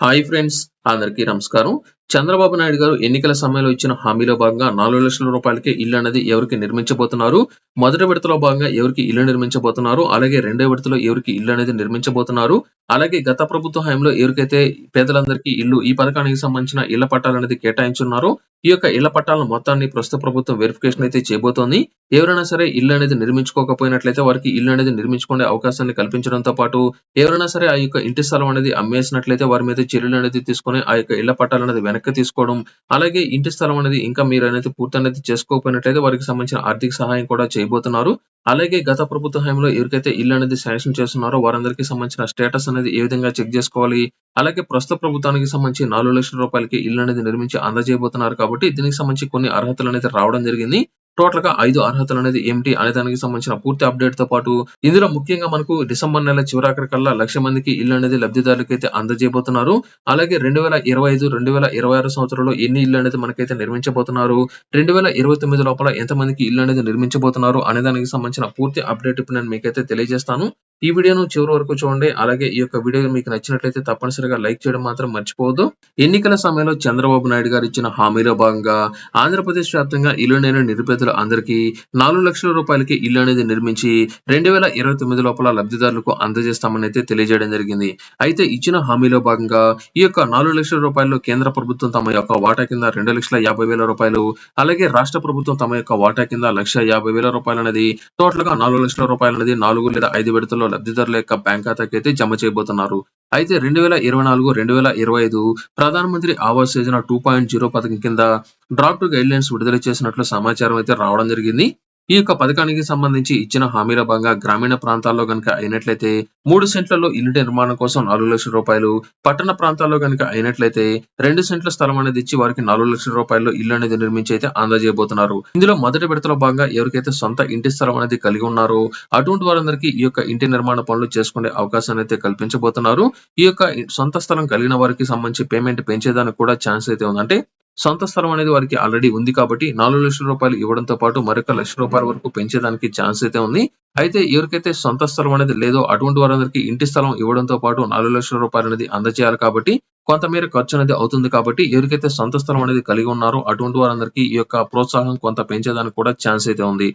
Hi friends, అందరికీ నమస్కారం. చంద్రబాబు నాయుడు గారు ఎన్నికల సమయంలో ఇచ్చిన హామీలో భాగంగా నాలుగు లక్షల రూపాయలకి ఇల్లు అనేది ఎవరికి నిర్మించబోతున్నారు? మొదటి విడతలో భాగంగా ఎవరికి ఇల్లు నిర్మించబోతున్నారు? అలాగే రెండో విడతలో ఎవరికి ఇల్లు అనేది నిర్మించబోతున్నారు? అలాగే గత ప్రభుత్వ హయాంలో ఎవరికైతే పేదలందరికీ ఇల్లు ఈ పథకానికి సంబంధించిన ఇళ్ళ పట్టాలు అనేది కేటాయించున్నారో ఈ యొక్క ఇళ్ళ పట్టాల మొత్తాన్ని ప్రస్తుత ప్రభుత్వం వెరిఫికేషన్ అయితే చేయబోతోంది. ఎవరైనా సరే ఇల్లు అనేది నిర్మించుకోకపోయినట్లయితే వారికి ఇల్లు అనేది నిర్మించుకునే అవకాశాన్ని కల్పించడంతో పాటు ఎవరైనా సరే ఆ యొక్క ఇంటి స్థలం అనేది అమ్మేసినట్లయితే వారి మీద చర్యలు అనేది తీసుకొని ఆ యొక్క ఇళ్ళ పట్టాలు అనేది వెనక్కి తీసుకోవడం అలాగే ఇంటి స్థలం అనేది ఇంకా మీరు అనేది పూర్తి అనేది చేసుకోకపోయినట్లయితే వారికి సంబంధించిన ఆర్థిక సహాయం కూడా చేయబోతున్నారు. అలాగే గత ప్రభుత్వ హయాంలో ఎవరికైతే ఇల్లు అనేది శాంక్షన్ చేస్తున్నారో వారందరికీ సంబంధించిన స్టేటస్ అనేది ఏ విధంగా చెక్ చేసుకోవాలి అలాగే ప్రస్తుత ప్రభుత్వానికి సంబంధించి నాలుగు లక్షల రూపాయలకి ఇల్లు అనేది నిర్మించి అందజేయబోతున్నారు కాబట్టి దీనికి సంబంధించి కొన్ని అర్హతలు అనేది రావడం జరిగింది. టోటల్గా ఐదు అర్హతలు అనేది ఏమిటి అనే దానికి సంబంధించిన పూర్తి అప్డేట్తో పాటు ఇందులో ముఖ్యంగా మనకు డిసెంబర్ నెల చివరాఖరి కల్లా లక్ష మందికి ఇల్లు అనేది లబ్ధిదారులకు అయితే అందజేయబోతున్నారు. అలాగే రెండు వేల ఇరవై ఐదు రెండు వేల ఇరవై ఆరు సంవత్సరంలో ఎన్ని ఇల్లు అనేది మనకైతే నిర్మించబోతున్నారు? రెండు వేల ఇరవై తొమ్మిది లోపల ఎంత మందికి ఇల్లు అనేది నిర్మించబోతున్నారు? అనే దానికి సంబంధించిన పూర్తి అప్డేట్ ఇప్పుడు నేను మీకైతే తెలియజేస్తాను. ఈ వీడియోను చివరి వరకు చూడండి. అలాగే ఈ యొక్క వీడియో మీకు నచ్చినట్లయితే తప్పనిసరిగా లైక్ చేయడం మాత్రం మర్చిపోవద్దు. ఎన్నికల సమయంలో చంద్రబాబు నాయుడు గారు ఇచ్చిన హామీలో భాగంగా ఆంధ్రప్రదేశ్ వ్యాప్తంగా ఇల్లు లేని నిరుపేదలు అందరికీ నాలుగు లక్షల రూపాయలకి ఇల్లు అనేది నిర్మించి రెండు వేల ఇరవై తొమ్మిది లోపల లబ్ధిదారులకు అందజేస్తామని అయితే తెలియజేయడం జరిగింది. అయితే ఇచ్చిన హామీలో భాగంగా ఈ యొక్క నాలుగు లక్షల రూపాయలు కేంద్ర ప్రభుత్వం తమ యొక్క వాటా కింద రెండు లక్షల యాభై వేల రూపాయలు అలాగే రాష్ట్ర ప్రభుత్వం తమ యొక్క వాటా కింద లక్ష యాభై వేల రూపాయలు అనేది టోటల్గా నాలుగు లక్షల రూపాయలు అనేది నాలుగు లేదా ఐదు విడతల్లో లబ్ధిదారుల యొక్క బ్యాంక్ ఖాతాకి అయితే జమ చేయబోతున్నారు. అయితే రెండు వేల ఇరవై నాలుగు రెండు వేల ఇరవై ఐదు Pradhan Mantri Awas Yojana two point zero పథకం కింద డ్రాఫ్ట్ గైడ్ లైన్స్ విడుదల చేసినట్లు సమాచారం అయితే రావడం జరిగింది. ఈ యొక్క పథకానికి సంబంధించి ఇచ్చిన హామీల భాగంగా గ్రామీణ ప్రాంతాల్లో గనుక అయినట్లయితే మూడు సెంట్లలో ఇల్లు నిర్మాణం కోసం నాలుగు లక్షల రూపాయలు పట్టణ ప్రాంతాల్లో గనుక అయినట్లయితే రెండు సెంట్ల స్థలం అనేది ఇచ్చి వారికి నాలుగు లక్షల రూపాయలు ఇల్లు అనేది నిర్మించి అయితే అందజేయబోతున్నారు ఇందులో మొదటి విడతలో భాగంగా ఎవరికైతే సొంత ఇంటి స్థలం అనేది కలిగి ఉన్నారో అటువంటి వారందరికీ ఈ యొక్క ఇంటి నిర్మాణ పనులు చేసుకునే అవకాశాన్ని అయితే కల్పించబోతున్నారు. ఈ యొక్క సొంత స్థలం కలిగిన వారికి సంబంధించి పేమెంట్ పెంచేదానికి కూడా ఛాన్స్ అయితే ఉందంటే సొంత స్థలం అనేది వారికి ఆల్రెడీ ఉంది కాబట్టి నాలుగు లక్షల రూపాయలు ఇవ్వడంతో పాటు మరొక లక్ష రూపాయల వరకు పెంచేదానికి ఛాన్స్ అయితే ఉంది. అయితే ఎవరికైతే సొంత స్థలం అనేది లేదో అటువంటి వారందరికీ ఇంటి స్థలం ఇవ్వడంతో పాటు నాలుగు లక్షల రూపాయలు అనేది అందజేయాలి కాబట్టి కొంతమేర ఖర్చు అనేది అవుతుంది కాబట్టి ఎవరికైతే సొంత స్థలం అనేది కలిగి ఉన్నారో అటువంటి వారందరికీ ఈ యొక్క ప్రోత్సాహం కొంత పెంచేదానికి కూడా ఛాన్స్ అయితే ఉంది.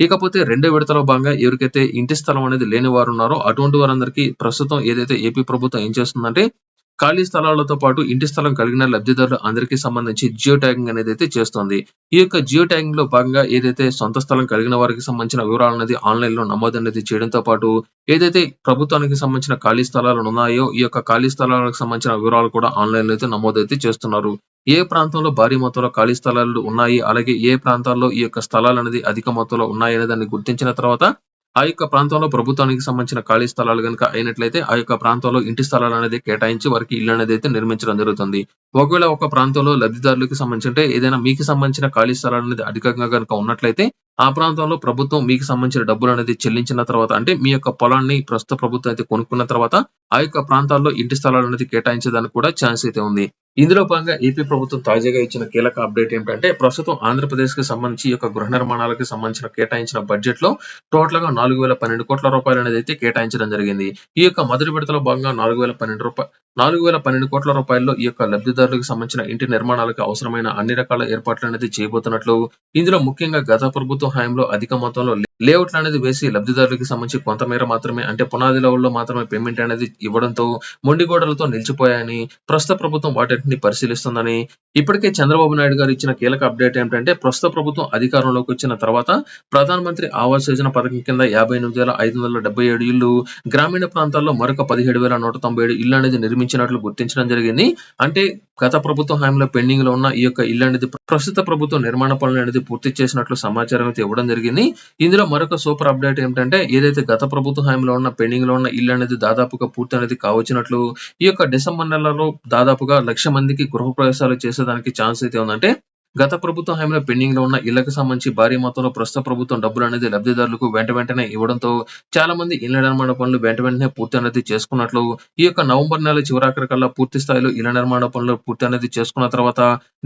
ఇకపోతే రెండో విడతలో భాగంగా ఎవరికైతే ఇంటి స్థలం అనేది లేని వారు ఉన్నారో అటువంటి వారందరికీ ప్రస్తుతం ఏదైతే ఏపీ ప్రభుత్వం ఏం చేస్తుందంటే ఖాళీ స్థలాలతో పాటు ఇంటి స్థలం కలిగిన లబ్ధిదారులు అందరికీ సంబంధించి జియో ట్యాగింగ్ అనేది అయితే చేస్తోంది. ఈ యొక్క జియో ట్యాగింగ్లో భాగంగా ఏదైతే సొంత స్థలం కలిగిన వారికి సంబంధించిన వివరాలు అనేది ఆన్లైన్లో నమోదు అనేది చేయడంతో పాటు ఏదైతే ప్రభుత్వానికి సంబంధించిన ఖాళీ స్థలాలు ఉన్నాయో ఈ యొక్క ఖాళీ స్థలాలకు సంబంధించిన వివరాలు కూడా ఆన్లైన్లో అయితే నమోదు అయితే చేస్తున్నారు. ఏ ప్రాంతంలో భారీ మొత్తంలో ఖాళీ స్థలాలు ఉన్నాయి? అలాగే ఏ ప్రాంతాల్లో ఈ యొక్క స్థలాలు అనేది అధిక మొత్తంలో ఉన్నాయి అనే దాన్ని గుర్తించిన తర్వాత ఆ యొక్క ప్రాంతంలో ప్రభుత్వానికి సంబంధించిన ఖాళీ స్థలాలు కనుక అయినట్లయితే ఆ యొక్క ప్రాంతంలో ఇంటి స్థలాలు అనేది కేటాయించి వారికి ఇల్లు అనేది అయితే నిర్మించడం జరుగుతుంది. ఒకవేళ ఒక ప్రాంతంలో లబ్ధిదారులకు సంబంధించి అంటే ఏదైనా మీకు సంబంధించిన ఖాళీ స్థలాలు అనేది అధికంగా కనుక ఉన్నట్లయితే ఆ ప్రాంతంలో ప్రభుత్వం మీకు సంబంధించిన డబ్బులు అనేది చెల్లించిన తర్వాత అంటే మీ యొక్క పొలాన్ని ప్రస్తుత ప్రభుత్వం అయితే కొనుక్కున్న తర్వాత ఆ యొక్క ప్రాంతాల్లో ఇంటి స్థలాలు అనేది కేటాయించేదానికి కూడా ఛాన్స్ అయితే ఉంది. ఇందులో భాగంగా ఏపీ ప్రభుత్వం తాజాగా ఇచ్చిన కీలక అప్డేట్ ఏంటంటే ప్రస్తుతం ఆంధ్రప్రదేశ్కి సంబంధించి యొక్క గృహ నిర్మాణాలకు సంబంధించిన కేటాయించిన బడ్జెట్లో టోటల్గా నాలుగు వేల పన్నెండు కోట్ల రూపాయలు అనేది అయితే కేటాయించడం జరిగింది. ఈ యొక్క మొదటి విడతలో భాగంగా నాలుగు వేల పన్నెండు రూపాయలు నాలుగు వేల పన్నెండు కోట్ల రూపాయల్లో ఈ యొక్క లబ్ధిదారులకు సంబంధించిన ఇంటి నిర్మాణాలకు అవసరమైన అన్ని రకాల ఏర్పాట్లు అనేది చేయబోతున్నట్లు ఇందులో ముఖ్యంగా గత ప్రభుత్వం హయాంలో అధిక మొత్తంలో లేఅవుట్లు అనేది వేసి లబ్ధిదారులకు సంబంధించి కొంతమేర మాత్రమే అంటే పునాది లెవెల్లో మాత్రమే పేమెంట్ అనేది ఇవ్వడంతో మొండిగోడలతో నిలిచిపోయాయని ప్రస్తుత ప్రభుత్వం వాటిని పరిశీలిస్తుందని ఇప్పటికే చంద్రబాబు నాయుడు గారు ఇచ్చిన కీలక అప్డేట్ ఏంటంటే ప్రస్తుత ప్రభుత్వం అధికారంలోకి వచ్చిన తర్వాత ప్రధానమంత్రి ఆవాస్ యోజన పథకం కింద యాభై ఎనిమిది వేల ఐదు వందల డెబ్బై ఏడు ఇళ్ళు గ్రామీణ ప్రాంతాల్లో మరొక పదిహేడు వేల నూట తొంభై ఏడు ఇళ్ళు అనేది నిర్మించినట్లు గుర్తించడం జరిగింది. అంటే గత ప్రభుత్వ హయాంలో పెండింగ్లో ఉన్న ఈ యొక్క ఇల్లు అనేది ప్రస్తుత ప్రభుత్వం నిర్మాణ పనులు అనేది పూర్తి చేసినట్లు సమాచారం అయితే ఇవ్వడం జరిగింది. ఇందులో మరొక సూపర్ అప్డేట్ ఏమిటంటే ఏదైతే గత ప్రభుత్వ హామీలో ఉన్న పెండింగ్లో ఉన్న ఇల్లు అనేది దాదాపుగా పూర్తి అనేది కావచ్చినట్లు ఈ యొక్క డిసెంబర్ నెలలో దాదాపుగా లక్ష మందికి గృహ ప్రవేశాలు చేసేదానికి ఛాన్స్ అయితే ఉందంటే గత ప్రభుత్వం హయాంలో పెండింగ్లో ఉన్న ఇళ్ళకు సంబంధించి భారీ మొత్తంలో ప్రస్తుత ప్రభుత్వం డబ్బులు అనేది లబ్ధిదారులకు వెంట వెంటనే ఇవ్వడంతో చాలా మంది ఇళ్ళ నిర్మాణ పనులు వెంట వెంటనే పూర్తి అనేది చేసుకున్నట్లు ఈ యొక్క నవంబర్ నెల చివరాఖరికల్లా పూర్తి స్థాయిలో ఇళ్ళ నిర్మాణ పనులు పూర్తి అనేది చేసుకున్న తర్వాత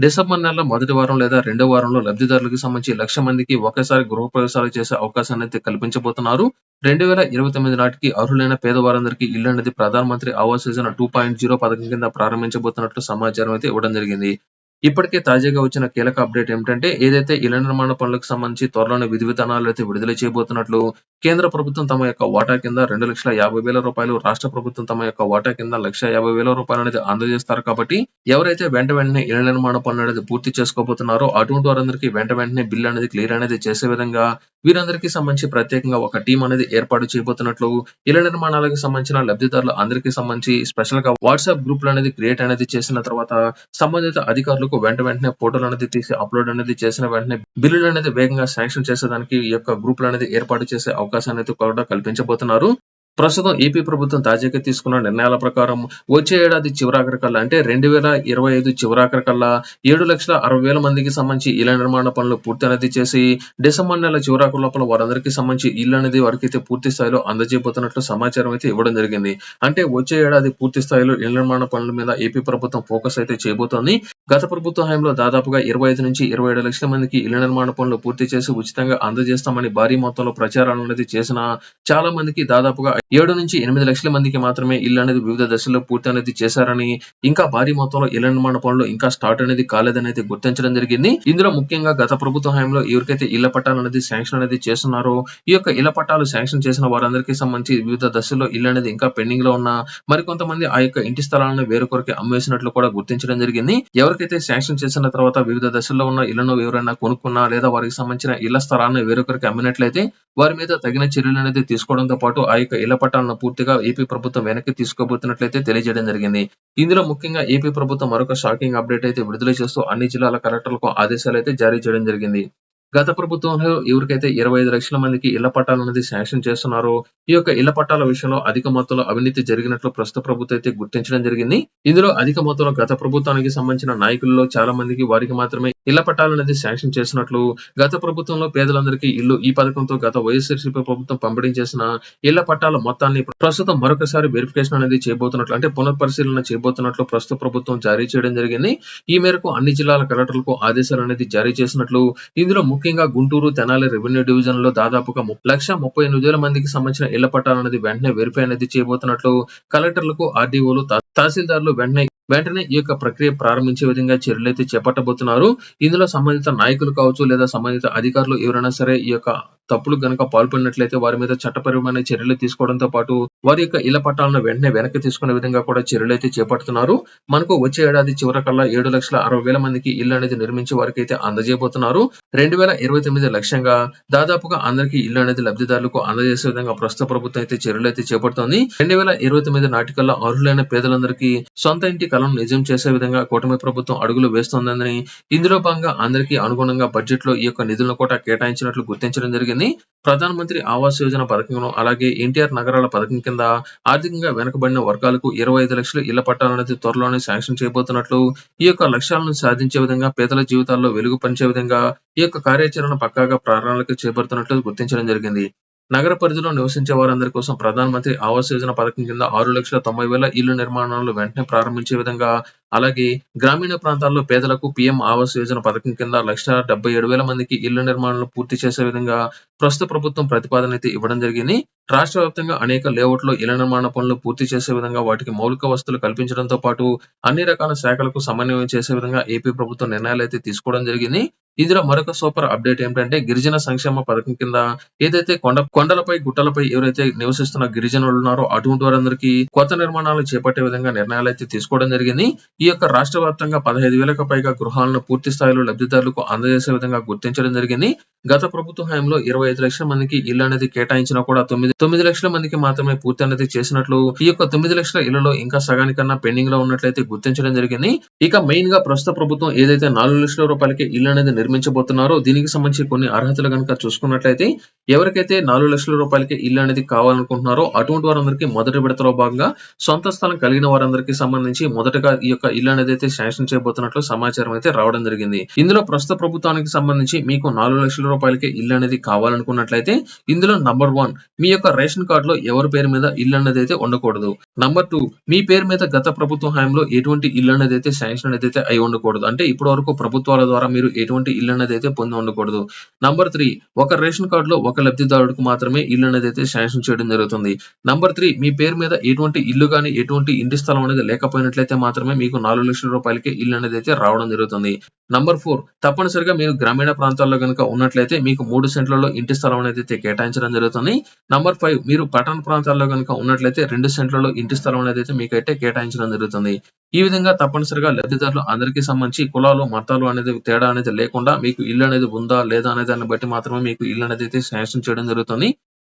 డిసెంబర్ నెల మొదటి వారం లేదా రెండో వారంలో లబ్ధిదారులకు సంబంధించి లక్ష మందికి ఒకేసారి గృహ ప్రవేశాలు చేసే అవకాశాన్ని అయితే కల్పించబోతున్నారు. రెండు వేల ఇరవై తొమ్మిది నాటికి అర్హులైన పేదవారందరికీ ఇల్లు అనేది Pradhan Mantri Awas Yojana two point zero పథకం కింద ప్రారంభించబోతున్నట్లు సమాచారం అయితే ఇవ్వడం జరిగింది. ఇప్పటికే తాజాగా వచ్చిన కీలక అప్డేట్ ఏమిటంటే ఏదైతే ఇళ్ళ నిర్మాణ పనులకు సంబంధించి త్వరలోనే విధి విధానాలు అయితే విడుదల చేయబోతున్నట్లు కేంద్ర ప్రభుత్వం తమ యొక్క వాటా కింద రెండు లక్షల యాభై వేల రూపాయలు రాష్ట్ర ప్రభుత్వం తమ యొక్క వాటా కింద లక్ష యాభై వేల రూపాయలు అనేది అందజేస్తారు కాబట్టి ఎవరైతే వెంట వెంటనే ఇళ్ళ నిర్మాణ పనులు అనేది పూర్తి చేసుకోబోతున్నారో అటువంటి వారందరికీ వెంట వెంటనే బిల్ అనేది క్లియర్ అనేది చేసే విధంగా వీరందరికీ సంబంధించి ప్రత్యేకంగా ఒక టీం అనేది ఏర్పాటు చేయబోతున్నట్లు ఇళ్ళ నిర్మాణాలకు సంబంధించిన లబ్ధిదారులు అందరికీ సంబంధించి స్పెషల్గా వాట్సాప్ గ్రూపులు అనేది క్రియేట్ అనేది చేసిన తర్వాత సంబంధిత అధికారులు అధికారులకు వెంట వెంటనే ఫోటోలు అనేది తీసి అప్లోడ్ అనేది చేసిన వెంటనే బిల్లులు అనేది వేగంగా శాంక్షన్ చేసేదానికి ఈ యొక్క గ్రూపులు అనేది ఏర్పాటు చేసే అవకాశాన్ని అయితే కూడా కల్పించబోతున్నారు. ప్రస్తుతం ఏపీ ప్రభుత్వం తాజాగా తీసుకున్న నిర్ణయాల ప్రకారం వచ్చే ఏడాది చివరాఖరి కల్లా అంటే రెండు వేల ఇరవై ఐదు చివరాఖరి కల్లా ఏడు లక్షల అరవై వేల మందికి సంబంధించి ఇళ్ళ నిర్మాణ పనులు పూర్తి అనేది చేసి డిసెంబర్ నెల చివరాఖరి లోపల వారందరికీ సంబంధించి ఇల్లు అనేది వారికైతే అయితే పూర్తి స్థాయిలో అందజేయబోతున్నట్లు సమాచారం అయితే ఇవ్వడం జరిగింది. అంటే వచ్చే ఏడాది పూర్తి స్థాయిలో ఇళ్ళ నిర్మాణ పనుల మీద ఏపీ ప్రభుత్వం ఫోకస్ అయితే చేయబోతోంది. గత ప్రభుత్వ హయాంలో దాదాపుగా ఇరవై ఐదు నుంచి ఇరవై ఏడు లక్షల మందికి ఇళ్ళ నిర్మాణ పనులు పూర్తి చేసి ఉచితంగా అందజేస్తామని భారీ మొత్తంలో ప్రచారాలు అనేది చేసిన చాలా మందికి దాదాపుగా ఏడు నుంచి ఎనిమిది లక్షల మందికి మాత్రమే ఇల్లు అనేది వివిధ దశల్లో పూర్తి అనేది చేశారని ఇంకా భారీ మొత్తంలో ఇళ్ళ నిర్మాణ పనులు ఇంకా స్టార్ట్ అనేది కాలేదని అయితే గుర్తించడం జరిగింది. ఇందులో ముఖ్యంగా గత ప్రభుత్వ హయాంలో ఎవరికైతే ఇళ్ళ పట్టాలు అనేది శాంక్షన్ అనేది చేస్తున్నారో ఈ యొక్క ఇళ్ళ పట్టాలు శాంక్షన్ చేసిన వారందరికీ సంబంధించి వివిధ దశల్లో ఇల్లు అనేది ఇంకా పెండింగ్లో ఉన్న మరికొంతమంది ఆ యొక్క ఇంటి స్థలాలను వేరొకరికి అమ్మేసినట్లు కూడా గుర్తించడం జరిగింది. ఎవరికైతే శాంక్షన్ చేసిన తర్వాత వివిధ దశల్లో ఉన్న ఇళ్ళను ఎవరైనా కొనుక్కున్నా లేదా వారికి సంబంధించిన ఇళ్ళ స్థలాన్ని వేరొకరికి అమ్మినట్లయితే వారి మీద తగిన చర్యలు అనేది తీసుకోవడంతో పాటు ఆ యొక్క ఇళ్ళ పట్టాలను పూర్తిగా ఏపీ ప్రభుత్వం వెనక్కి తీసుకోబోతున్నట్లయితే తెలియజేయడం జరిగింది. ఇందులో ముఖ్యంగా ఏపీ ప్రభుత్వం మరొక షాకింగ్ అప్డేట్ అయితే విడుదల చేస్తూ అన్ని జిల్లాల కలెక్టర్లకు ఆదేశాలు అయితే జారీ చేయడం జరిగింది. గత ప్రభుత్వంలో ఎవరికైతే ఇరవై ఐదు లక్షల మందికి ఇళ్ళ పట్టాలు అనేది శాంక్షన్ చేస్తున్నారో ఈ యొక్క ఇళ్ళ పట్టాల విషయంలో అధిక మొత్తంలో అవినీతి జరిగినట్లు ప్రస్తుత ప్రభుత్వం అయితే గుర్తించడం జరిగింది. ఇందులో అధిక మొత్తంలో గత ప్రభుత్వానికి సంబంధించిన నాయకుల్లో చాలా మందికి వారికి మాత్రమే ఇళ్ళ పట్టాలు అనేది శాంక్షన్ చేసినట్లు గత ప్రభుత్వంలో పేదలందరికీ ఇల్లు ఈ పథకంతో గత వైఎస్ఆర్సీపీ ప్రభుత్వం పంపిణీ చేసిన ఇళ్ళ పట్టాల మొత్తాన్ని ప్రస్తుతం మరొకసారి వెరిఫికేషన్ అనేది చేయబోతున్నట్లు అంటే పునఃపరిశీలన చేయబోతున్నట్లు ప్రస్తుత ప్రభుత్వం జారీ చేయడం జరిగింది. ఈ మేరకు అన్ని జిల్లాల కలెక్టర్లకు ఆదేశాలు అనేది జారీ చేసినట్లు ఇందులో ముఖ్యంగా గుంటూరు తెనాలి రెవెన్యూ డివిజన్లో దాదాపుగా లక్ష ముప్పై ఎనిమిది వేల మందికి సంబంధించిన ఇళ్ళ పట్టాలు అనేది వెంటనే వెరిఫై అనేది చేయబోతున్నట్లు కలెక్టర్లకు ఆర్డీఓలు తహసీల్దార్లు వెంటనే వెంటనే ఈ యొక్క ప్రక్రియ ప్రారంభించే విధంగా చర్యలైతే చేపట్టబోతున్నారు. ఇందులో సంబంధిత నాయకులు కావచ్చు లేదా సంబంధిత అధికారులు ఎవరైనా సరే ఈ యొక్క తప్పులు గనక పాల్పడినట్లయితే వారి మీద చట్టపరమైన చర్యలు తీసుకోవడంతో పాటు వారి యొక్క ఇళ్ళ పట్టాలను వెంటనే వెనక్కి తీసుకునే విధంగా కూడా చర్యలు అయితే చేపడుతున్నారు. మనకు వచ్చే ఏడాది చివరకల్లా ఏడు లక్షల అరవై వేల మందికి ఇల్లు అనేది నిర్మించి వారికి అయితే అందజేయబోతున్నారు. రెండు వేల ఇరవై తొమ్మిది లక్ష్యంగా దాదాపుగా అందరికీ ఇల్లు అనేది లబ్ధిదారులకు అందజేసే విధంగా ప్రస్తుత ప్రభుత్వం అయితే చర్యలు అయితే చేపడుతోంది. రెండు వేల ఇరవై తొమ్మిది నాటికల్లా అర్హులైన పేదలందరికీ సొంత ఇంటి కలను నిజం చేసే విధంగా కూటమి ప్రభుత్వం అడుగులు వేస్తోందని ఇందులో భాగంగా అందరికీ అనుగుణంగా బడ్జెట్లో ఈ యొక్క నిధులను కూడా కేటాయించినట్లు గుర్తించడం జరిగింది. ప్రధాన మంత్రి ఆవాస్ యోజన పథకంలో అలాగే ఎన్టీఆర్ నగరాల పథకం కింద ఆర్థికంగా వెనుకబడిన వర్గాలకు ఇరవై ఐదు లక్షల ఇళ్ళ పట్టాలనేది త్వరలోనే శాంక్షన్ చేయబోతున్నట్లు ఈ యొక్క లక్ష్యాలను సాధించే విధంగా పేదల జీవితాల్లో వెలుగు పంచే విధంగా ఈ యొక్క కార్యాచరణ పక్కాగా ప్రారంభాలకు చేపడుతున్నట్లు గుర్తించడం జరిగింది. నగర పరిధిలో నివసించే వారందరి కోసం ప్రధానమంత్రి ఆవాస్ యోజన పథకం కింద ఆరు లక్షల తొంభై వేల ఇల్లు నిర్మాణాలు వెంటనే ప్రారంభించే విధంగా అలాగే గ్రామీణ ప్రాంతాల్లో పేదలకు పీఎం ఆవాస్ యోజన పథకం కింద లక్ష డెబ్బై ఏడు వేల మందికి ఇళ్ళ నిర్మాణాలు పూర్తి చేసే విధంగా ప్రస్తుత ప్రభుత్వం ప్రతిపాదన అయితే ఇవ్వడం జరిగింది. రాష్ట్ర వ్యాప్తంగా అనేక లేఅవుట్లో ఇళ్ళ నిర్మాణ పనులు పూర్తి చేసే విధంగా వాటికి మౌలిక వసతులు కల్పించడంతో పాటు అన్ని రకాల శాఖలకు సమన్వయం చేసే విధంగా ఏపీ ప్రభుత్వం నిర్ణయాలు అయితే తీసుకోవడం జరిగింది. ఇందులో మరొక సూపర్ అప్డేట్ ఏంటంటే గిరిజన సంక్షేమ పథకం కింద ఏదైతే కొండ కొండలపై గుట్టలపై ఎవరైతే నివసిస్తున్న గిరిజనులు ఉన్నారో అటువంటి వారందరికీ కొత్త నిర్మాణాలు చేపట్టే విధంగా నిర్ణయాలు అయితే తీసుకోవడం జరిగింది. ఈ యొక్క రాష్ట్ర వ్యాప్తంగా పదహైదు వేలకు పైగా గృహాలను పూర్తి స్థాయిలో లబ్ధిదారులకు అందజేసే విధంగా గుర్తించడం జరిగింది. గత ప్రభుత్వ హయాంలో ఇరవై ఐదు లక్షల మందికి ఇల్లు అనేది కేటాయించినా కూడా తొమ్మిది తొమ్మిది లక్షల మందికి మాత్రమే పూర్తి అనేది చేసినట్లు ఈ యొక్క తొమ్మిది లక్షల ఇళ్ళలో ఇంకా సగానికన్నా పెండింగ్లో ఉన్నట్లయితే గుర్తించడం జరిగింది. ఇక మెయిన్గా ప్రస్తుత ప్రభుత్వం ఏదైతే నాలుగు లక్షల రూపాయలకి ఇల్లు అనేది నిర్మించబోతున్నారో దీనికి సంబంధించి కొన్ని అర్హతలు కనుక చూసుకున్నట్లయితే ఎవరికైతే నాలుగు లక్షల రూపాయలకి ఇల్లు అనేది కావాలనుకుంటున్నారో అటువంటి వారందరికీ మొదటి విడతలో భాగంగా సొంత స్థలం కలిగిన వారందరికీ సంబంధించి మొదటగా ఈ యొక్క ఇల్లు అనేది అయితే శాంక్షన్ చేయబోతున్నట్లు సమాచారం అయితే రావడం జరిగింది. ఇందులో ప్రస్తుత ప్రభుత్వానికి సంబంధించి మీకు నాలుగు లక్షల రూపాయలకి ఇల్లు అనేది కావాలనుకున్నట్లయితే ఇందులో నంబర్ వన్ మీ యొక్క రేషన్ కార్డు లో ఎవరి పేరు మీద ఇల్లు అనేది అయితే ఉండకూడదు. నంబర్ టూ మీ పేరు మీద గత ప్రభుత్వ హయాంలో ఎటువంటి ఇల్లు అనేది అయితే శాంక్షన్ అనేది అయితే అయి ఉండకూడదు. అంటే ఇప్పటి వరకు ప్రభుత్వాల ద్వారా మీరు ఎటువంటి ఇల్లు అనేది అయితే పొంది ఉండకూడదు. నంబర్ త్రీ ఒక రేషన్ కార్డు లో ఒక లబ్ధిదారుడికి మాత్రమే ఇల్లు అనేది అయితే శాంక్షన్ చేయడం జరుగుతుంది. నంబర్ త్రీ మీ పేరు మీద ఎటువంటి ఇల్లు కానీ ఎటువంటి ఇంటి స్థలం అనేది లేకపోయినట్లయితే మాత్రమే మీకు నాలుగు లక్షల రూపాయలకి ఇల్లు అనేది అయితే రావడం జరుగుతుంది. నంబర్ ఫోర్ తప్పనిసరిగా మీరు గ్రామీణ ప్రాంతాల్లో కనుక ఉన్నట్లయితే మీకు మూడు సెంట్లలో ఇంటి స్థలం అనేది అయితే కేటాయించడం జరుగుతుంది. నంబర్ ఫైవ్ మీరు పట్టణ ప్రాంతాల్లో కనుక ఉన్నట్లయితే రెండు సెంట్లలో ఇంటి స్థలం అనేది అయితే మీకైతే కేటాయించడం జరుగుతుంది. ఈ విధంగా తప్పనిసరిగా లబ్ధిదారులు అందరికీ సంబంధించి కులాలు మతాలు అనేది తేడా అనేది లేకుండా మీకు ఇల్లు అనేది ఉందా లేదా అనే దాన్ని బట్టి మాత్రమే మీకు ఇల్లు అనేది అయితే శాంక్షన్ చేయడం జరుగుతుంది.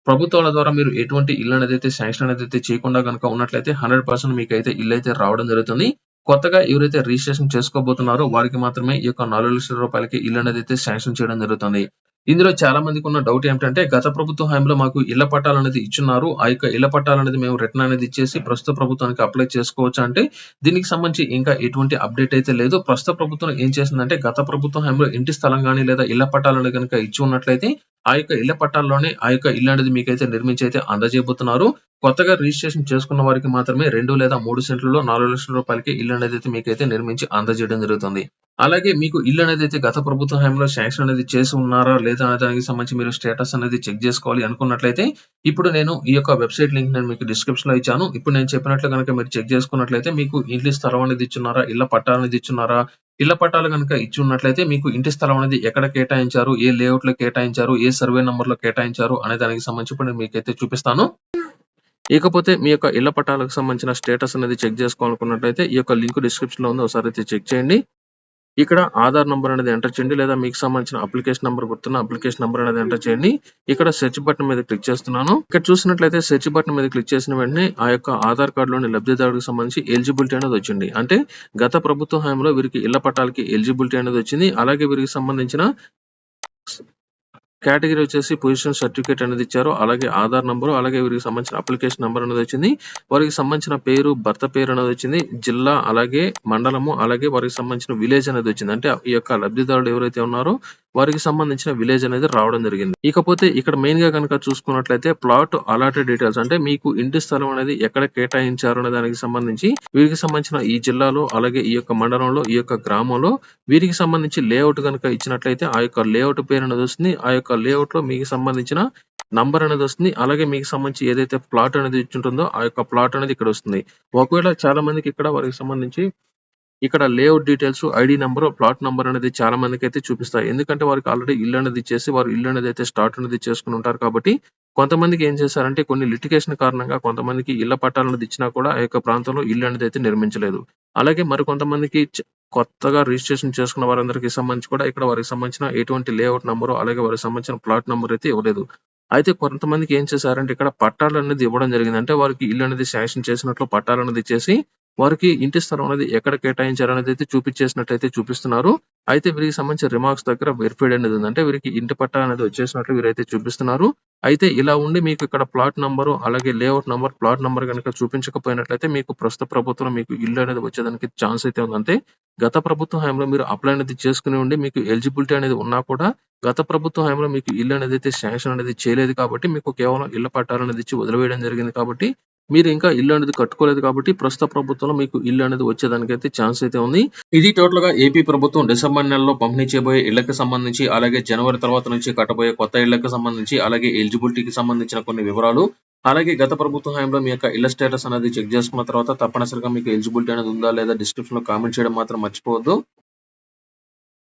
ప్రభుత్వాల ద్వారా మీరు ఎటువంటి ఇల్లు అనేది అయితే శాంక్షన్ అనేది అయితే చేయకుండా కనుక ఉన్నట్లయితే హండ్రెడ్ పర్సెంట్ మీకు అయితే ఇల్లు అయితే రావడం జరుగుతుంది. కొత్తగా ఎవరైతే రిజిస్ట్రేషన్ చేసుకోబోతున్నారో వారికి మాత్రమే ఈ యొక్క నాలుగు లక్షల రూపాయలకి ఇల్లు అనేది అయితే శాంక్షన్ చేయడం జరుగుతుంది. ఇందులో చాలా మందికి ఉన్న డౌట్ ఏంటంటే గత ప్రభుత్వ హయాంలో మాకు ఇళ్ళ పట్టాలు అనేది ఇచ్చున్నారు. ఆ యొక్క ఇళ్ళ పట్టాలు అనేది మేము రిటర్న్ అనేది ఇచ్చేసి ప్రస్తుత ప్రభుత్వానికి అప్లై చేసుకోవచ్చు అంటే దీనికి సంబంధించి ఇంకా ఎటువంటి అప్డేట్ అయితే లేదు. ప్రస్తుత ప్రభుత్వం ఏం చేసిందంటే గత ప్రభుత్వ హయాంలో ఇంటి స్థలం కానీ లేదా ఇళ్ళ పట్టాలు అనేది కనుక ఇచ్చి ఉన్నట్లయితే ఆ యొక్క ఇళ్ళ పట్టాల్లోనే ఆ యొక్క ఇల్లు అనేది మీకైతే నిర్మించి అయితే అందజేయబోతున్నారు. కొత్తగా రిజిస్ట్రేషన్ చేసుకున్న వారికి మాత్రమే రెండు లేదా మూడు సెంట్లలో నాలుగు లక్షల రూపాయలకి ఇల్లు అనేది అయితే మీకైతే నిర్మించి అందజేయడం జరుగుతుంది. అలాగే మీకు ఇల్లు అనేది అయితే గత ప్రభుత్వ హయాంలో శాంక్షన్ అనేది చేసి ఉన్నారా లేదా అనే దానికి సంబంధించి మీరు స్టేటస్ అనేది చెక్ చేసుకోవాలి అనుకున్నట్లయితే ఇప్పుడు నేను ఈ యొక్క వెబ్సైట్ లింక్ నేను మీకు డిస్క్రిప్షన్లో ఇచ్చాను. ఇప్పుడు నేను చెప్పినట్లు కనుక మీరు చెక్ చేసుకున్నట్లయితే మీకు ఇంటి స్థలం అనేది ఇచ్చున్నారా ఇళ్ళ పట్టాలు అనేది ఇచ్చున్నారా? ఇళ్ళ పట్టాలు కనుక ఇచ్చి ఉన్నట్లయితే మీకు ఇంటి స్థలం అనేది ఎక్కడ కేటాయించారు ఏ లేఅవుట్లో కేటాయించారు ఏ సర్వే నంబర్లో కేటాయించారు అనే దానికి సంబంధించి ఇప్పుడు నేను మీకైతే చూపిస్తాను. ఇకపోతే మీ యొక్క ఇళ్ళ పట్టాలకు సంబంధించిన స్టేటస్ అనేది చెక్ చేసుకోవాలనుకున్నట్లయితే ఈ యొక్క లింక్ డిస్క్రిప్షన్లో ఉంది. ఒకసారి అయితే చెక్ చేయండి. ఇక్కడ ఆధార్ నంబర్ అనేది ఎంటర్ చేయండి లేదా మీకు సంబంధించిన అప్లికేషన్ నంబర్ గుర్తున్న అప్లికేషన్ నంబర్ అనేది ఎంటర్ చేయండి. ఇక్కడ సెర్చ్ బటన్ మీద క్లిక్ చేస్తున్నాను. ఇక్కడ చూసినట్లయితే సెర్చ్ బటన్ మీద క్లిక్ చేసిన వెంటనే ఆ యొక్క ఆధార్ కార్డు లోని లబ్ధిదారుడికి సంబంధించి ఎలిజిబిలిటీ అనేది వచ్చింది. అంటే గత ప్రభుత్వ హయాంలో వీరికి ఇళ్ళ పట్టాలకి ఎలిజిబిలిటీ అనేది వచ్చింది. అలాగే వీరికి సంబంధించిన కేటగిరీ వచ్చేసి పొజిషన్ సర్టిఫికేట్ అనేది ఇచ్చారు. అలాగే ఆధార్ నెంబర్ అలాగే వీరికి సంబంధించిన అప్లికేషన్ నెంబర్ అనేది వచ్చింది. వారికి సంబంధించిన పేరు భర్త పేరు అనేది వచ్చింది. జిల్లా అలాగే మండలము అలాగే వారికి సంబంధించిన విలేజ్ అనేది వచ్చింది. అంటే ఈ యొక్క లబ్ధిదారులు ఎవరైతే ఉన్నారో వారికి సంబంధించిన విలేజ్ అనేది రావడం జరిగింది. ఇకపోతే ఇక్కడ మెయిన్గా కనుక చూసుకున్నట్లయితే ప్లాట్ అలాటెడ్ డీటెయిల్స్ అంటే మీకు ఇంటి స్థలం అనేది ఎక్కడ కేటాయించారు అనే దానికి సంబంధించి వీరికి సంబంధించిన ఈ జిల్లాలో అలాగే ఈ యొక్క మండలంలో ఈ యొక్క గ్రామంలో వీరికి సంబంధించి లేఅవుట్ కనుక ఇచ్చినట్లయితే ఆ యొక్క లేఅవుట్ పేరు అనేది వస్తుంది. ఆ యొక్క లేఅవుట్లో మీకు సంబంధించిన నంబర్ అనేది వస్తుంది. అలాగే మీకు సంబంధించి ఏదైతే ప్లాట్ అనేది ఇచ్చుంటుందో ఆ యొక్క ప్లాట్ అనేది ఇక్కడ వస్తుంది. ఒకవేళ చాలా మందికి ఇక్కడ వారికి సంబంధించి ఇక్కడ layout details ID number plot number అనేది చాలా మందికి అయితే చూపిస్తాయి. ఎందుకంటే వారికి ఆల్రెడీ ఇల్లు అనేది ఇచ్చేసి వారు ఇల్లు అనేది అయితే స్టార్ట్ అనేది చేసుకుని ఉంటారు కాబట్టి కొంతమందికి ఏం చేశారంటే కొన్ని లిటికేషన్ కారణంగా కొంతమందికి ఇళ్ళ పట్టాలు అనేది ఇచ్చినా కూడా ఆ యొక్క ప్రాంతంలో ఇల్లు అనేది అయితే నిర్మించలేదు. అలాగే మరి కొంతమందికి కొత్తగా రిజిస్ట్రేషన్ చేసుకున్న వారందరికీ సంబంధించి కూడా ఇక్కడ వారికి సంబంధించిన ఎటువంటి లేఅవుట్ నెంబరు అలాగే వారికి సంబంధించిన ప్లాట్ నెంబర్ అయితే ఇవ్వలేదు. అయితే కొంతమందికి ఏం చేశారంటే ఇక్కడ పట్టాలు అనేది ఇవ్వడం జరిగింది. అంటే వారికి ఇల్లు అనేది శాంక్షన్ చేసినట్లు పట్టాలు అనేది ఇచ్చేసి వారికి ఇంటి స్థలం అనేది ఎక్కడ కేటాయించారు అనేది అయితే చూపించేసినట్లయితే చూపిస్తున్నారు. అయితే వీరికి సంబంధించిన రిమార్క్స్ దగ్గర వెరిఫైడ్ అనేది ఉందంటే వీరికి ఇంటి పట్టా అనేది వచ్చేసినట్లు వీరైతే చూపిస్తున్నారు. అయితే ఇలా ఉండి మీకు ఇక్కడ ప్లాట్ నంబరు అలాగే లేఅవుట్ నంబర్ ప్లాట్ నంబర్ కనుక చూపించకపోయినట్లయితే మీకు ప్రస్తుత ప్రభుత్వం మీకు ఇల్లు అనేది వచ్చేదానికి ఛాన్స్ అయితే ఉందంటే గత ప్రభుత్వ హయాంలో మీరు అప్లై అనేది చేసుకుని ఉండి మీకు ఎలిజిబిలిటీ అనేది ఉన్నా కూడా గత ప్రభుత్వ హయాంలో మీకు ఇల్లు అనేది అయితే శాంక్షన్ అనేది చేయలేదు కాబట్టి మీకు కేవలం ఇళ్ళ పట్టాలు అనేది ఇచ్చి వదిలివేయడం జరిగింది కాబట్టి మీరు ఇంకా ఇల్లు అనేది కట్టుకోలేదు కాబట్టి ప్రస్తుత ప్రభుత్వంలో మీకు ఇల్లు అనేది వచ్చేదానికి అయితే ఛాన్స్ అయితే ఉంది. ఇది టోటల్గా ఏపీ ప్రభుత్వం డిసెంబర్ నెలలో పంపిణీ చేయబోయే ఇళ్ళకు సంబంధించి అలాగే జనవరి తర్వాత నుంచి కట్టబోయే కొత్త ఇళ్ళకు సంబంధించి అలాగే ఎలిజిబిలిటీకి సంబంధించిన కొన్ని వివరాలు. అలాగే గత ప్రభుత్వ హయాంలో మీ యొక్క ఇళ్ళ స్టేటస్ అనేది చెక్ చేసుకున్న తర్వాత తప్పనిసరిగా మీకు ఎలిజిబిలిటీ అనేది ఉందా లేదా డిస్క్రిప్షన్లో కామెంట్ చేయడం మాత్రం మర్చిపోవద్దు.